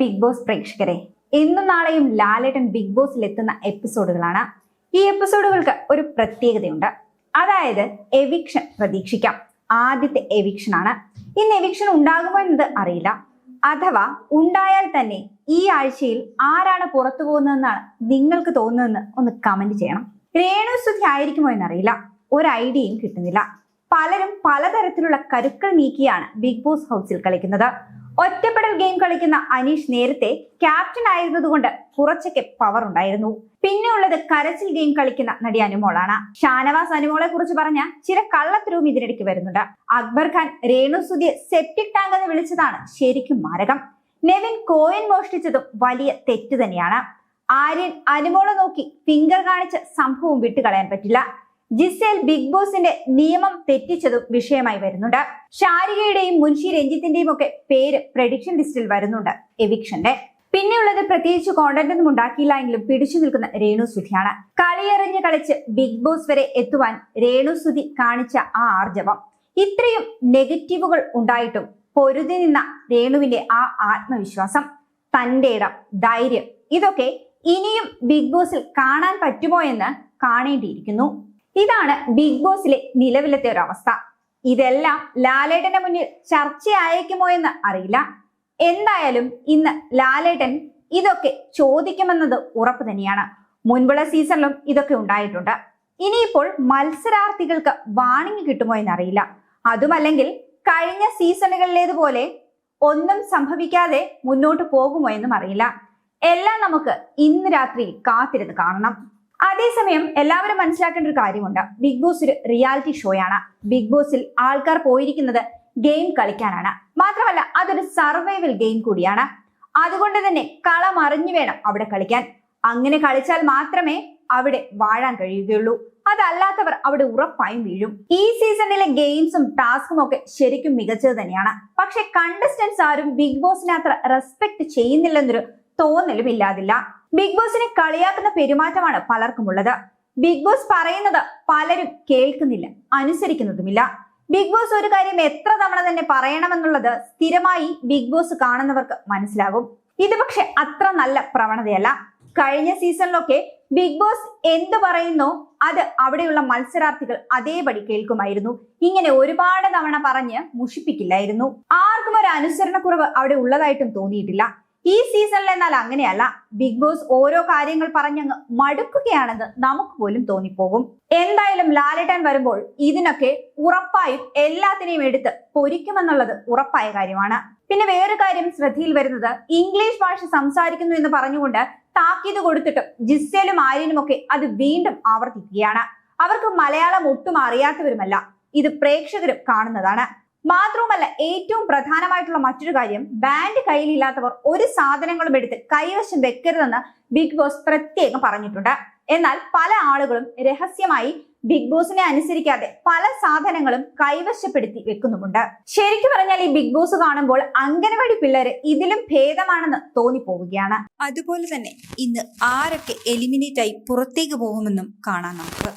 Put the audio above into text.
Big boss പ്രേക്ഷകരെ. ഇന്നും നാളെയും ലാലേട്ടൻ ബിഗ് ബോസിൽ എത്തുന്ന എപ്പിസോഡുകളാണ്. ഈ എപ്പിസോഡുകൾക്ക് ഒരു പ്രത്യേകതയുണ്ട്. അതായത് എവിക്ഷൻ പ്രതീക്ഷിക്കാം. ആദ്യത്തെ എവിക്ഷൻ ആണ് ഇന്ന് എവിക്ഷൻ ഉണ്ടാകുമോ എന്നത് അറിയില്ല. അഥവാ ഉണ്ടായാൽ തന്നെ ഈ ആഴ്ചയിൽ ആരാണ് പുറത്തു പോകുന്നതെന്നാണ് നിങ്ങൾക്ക് തോന്നുന്നതെന്ന് ഒന്ന് കമന്റ് ചെയ്യണം. രേണുസുതി ആയിരിക്കുമോ എന്നറിയില്ല. ഒരു ഐഡിയയും കിട്ടുന്നില്ല. പലരും പലതരത്തിലുള്ള കരുക്കൾ നീക്കിയാണ് ബിഗ് ബോസ് ഹൗസിൽ കളിക്കുന്നത്. ഒറ്റപ്പെടൽ ഗെയിം കളിക്കുന്ന അനീഷ് നേരത്തെ ക്യാപ്റ്റൻ ആയിരുന്നതുകൊണ്ട് കുറച്ചൊക്കെ പവർ ഉണ്ടായിരുന്നു. പിന്നെ ഉള്ളത് കരച്ചിൽ ഗെയിം കളിക്കുന്ന നടി അനുമോളാണ്. ഷാനവാസ് അനുമോളെ കുറിച്ച് പറഞ്ഞ ചില കള്ളത്തരവും ഇതിനിടയ്ക്ക് വരുന്നുണ്ട്. അക്ബർ ഖാൻ രേണു സുധിയെ സെപ്റ്റിക് ടാങ്ക് എന്ന് വിളിച്ചതാണ് ശരിക്കും മാരകം. നെവിൻ കോയിൻ മോഷ്ടിച്ചതും വലിയ തെറ്റ് തന്നെയാണ്. ആര്യൻ അനുമോളെ നോക്കി ഫിംഗർ കാണിച്ച സംഭവം വിട്ടുകളയാൻ പറ്റില്ല. ജിസേൽ ബിഗ് ബോസിന്റെ നിയമം തെറ്റിച്ചതും വിഷയമായി വരുന്നുണ്ട്. ഷാരികയുടെയും മുൻഷി രഞ്ജിത്തിന്റെയും ഒക്കെ പേര് പ്രഡിക്ഷൻ ലിസ്റ്റിൽ വരുന്നുണ്ട് എവിക്ഷന്റെ. പിന്നെയുള്ളത് പ്രത്യേകിച്ച് കോണ്ടന്റ് ഒന്നും ഉണ്ടാക്കിയില്ല എങ്കിലും പിടിച്ചു നിൽക്കുന്ന രേണു സുധിയാണ്. കളിയെറിഞ്ഞ് കളിച്ച് ബിഗ് ബോസ് വരെ എത്തുവാൻ രേണു സുധി കാണിച്ച ആ ആർജവം. ഇത്രയും നെഗറ്റീവുകൾ ഉണ്ടായിട്ടും പൊരുതി നിന്ന രേണുവിന്റെ ആ ആത്മവിശ്വാസം തന്റെ ഇടം ധൈര്യം ഇതൊക്കെ ഇനിയും ബിഗ് ബോസിൽ കാണാൻ പറ്റുമോ എന്ന് കാണേണ്ടിയിരിക്കുന്നു. ഇതാണ് ബിഗ് ബോസിലെ നിലവിലത്തെ ഒരവസ്ഥ. ഇതെല്ലാം ലാലേട്ടന്റെ മുന്നിൽ ചർച്ചയായേക്കുമോ എന്ന് അറിയില്ല. എന്തായാലും ഇന്ന് ലാലേട്ടൻ ഇതൊക്കെ ചോദിക്കുമെന്നത് ഉറപ്പ് തന്നെയാണ്. മുൻപുള്ള സീസണിലും ഇതൊക്കെ ഉണ്ടായിട്ടുണ്ട്. ഇനിയിപ്പോൾ മത്സരാർത്ഥികൾക്ക് വാണിംഗ് കിട്ടുമോ എന്ന് അറിയില്ല അതുമല്ലെങ്കിൽ കഴിഞ്ഞ സീസണുകളിലേതുപോലെ ഒന്നും സംഭവിക്കാതെ മുന്നോട്ട് പോകുമോ എന്നും അറിയില്ല. എല്ലാം നമുക്ക് ഇന്ന് രാത്രി കാത്തിരുന്ന് കാണണം. അതേസമയം എല്ലാവരും മനസ്സിലാക്കേണ്ട ഒരു കാര്യമുണ്ട്. ബിഗ് ബോസ് ഒരു റിയാലിറ്റി ഷോയാണ് ബിഗ് ബോസിൽ ആൾക്കാർ പോയിരിക്കുന്നത് ഗെയിം കളിക്കാനാണ്. മാത്രമല്ല അതൊരു സർവൈവൽ ഗെയിം കൂടിയാണ്. അതുകൊണ്ട് തന്നെ കളം അറിഞ്ഞു വേണം അവിടെ കളിക്കാൻ. അങ്ങനെ കളിച്ചാൽ മാത്രമേ അവിടെ വാഴാൻ കഴിയുകയുള്ളൂ. അതല്ലാത്തവർ അവിടെ ഉറപ്പായും വീഴും. ഈ സീസണിലെ ഗെയിംസും ടാസ്കും ഒക്കെ ശരിക്കും മികച്ചത് തന്നെയാണ്. പക്ഷെ കണ്ടസ്റ്റൻസ് ആരും ബിഗ് ബോസിനെ അത്ര റെസ്പെക്ട് ചെയ്യുന്നില്ലെന്നൊരു തോന്നലും ഇല്ലാതില്ല ബിഗ് ബോസിനെ കളിയാക്കുന്ന പെരുമാറ്റമാണ് പലർക്കുമുള്ളത്. ബിഗ് ബോസ് പറയുന്നത് പലരും കേൾക്കുന്നില്ല അനുസരിക്കുന്നതുമില്ല. ബിഗ് ബോസ് ഒരു കാര്യം എത്ര തവണ തന്നെ പറയണമെന്നുള്ളത് സ്ഥിരമായി ബിഗ് ബോസ് കാണുന്നവർക്ക് മനസ്സിലാകും. ഇത് പക്ഷെ അത്ര നല്ല പ്രവണതയല്ല. കഴിഞ്ഞ സീസണിലൊക്കെ ബിഗ് ബോസ് എന്ത് പറയുന്നോ അത് അവിടെയുള്ള മത്സരാർത്ഥികൾ അതേപടി കേൾക്കുമായിരുന്നു. ഇങ്ങനെ ഒരുപാട് തവണ പറഞ്ഞ് മുഷിപ്പിക്കില്ലായിരുന്നു. ആർക്കും ഒരു അനുസരണക്കുറവ് അവിടെ ഉള്ളതായിട്ടും തോന്നിയിട്ടില്ല. ഈ സീസണിൽ എന്നാൽ അങ്ങനെയല്ല. ബിഗ് ബോസ് ഓരോ കാര്യങ്ങൾ പറഞ്ഞങ്ങ് മടുക്കുകയാണെന്ന് നമുക്ക് പോലും തോന്നിപ്പോകും. എന്തായാലും ലാലേട്ടൻ വരുമ്പോൾ ഇതിനൊക്കെ ഉറപ്പായും എല്ലാത്തിനെയും എടുത്ത് പൊരിക്കുമെന്നുള്ളത് ഉറപ്പായ കാര്യമാണ്. പിന്നെ വേറൊരു കാര്യം ശ്രദ്ധയിൽ വരുന്നത് ഇംഗ്ലീഷ് ഭാഷ സംസാരിക്കുന്നു എന്ന് പറഞ്ഞുകൊണ്ട് താക്കീത് കൊടുത്തിട്ടും ജിസ്സേലും ആര്യനും ഒക്കെ അത് വീണ്ടും ആവർത്തിക്കുകയാണ്. അവർക്ക് മലയാളം ഒട്ടും അറിയാത്തവരുമല്ല. ഇത് പ്രേക്ഷകരും കാണുന്നതാണ്. മാത്രവുമല്ല ഏറ്റവും പ്രധാനമായിട്ടുള്ള മറ്റൊരു കാര്യം ബാൻഡ് കയ്യിലില്ലാത്തവർ ഒരു സാധനങ്ങളും എടുത്ത് കൈവശം വെക്കരുതെന്ന് ബിഗ് ബോസ് പ്രത്യേകം പറഞ്ഞിട്ടുണ്ട്. എന്നാൽ പല ആളുകളും രഹസ്യമായി ബിഗ് ബോസിനെ അനുസരിക്കാതെ പല സാധനങ്ങളും കൈവശപ്പെടുത്തി വെക്കുന്നുമുണ്ട്. ശരിക്കും പറഞ്ഞാൽ ഈ ബിഗ് ബോസ് കാണുമ്പോൾ അംഗനവാടി പിള്ളേര് ഇതിലും ഭേദമാണെന്ന് തോന്നിപ്പോവുകയാണ്. അതുപോലെ തന്നെ ഇന്ന് ആരൊക്കെ എലിമിനേറ്റ് ആയി പുറത്തേക്ക് പോകുമെന്നും കാണാം നമുക്ക്.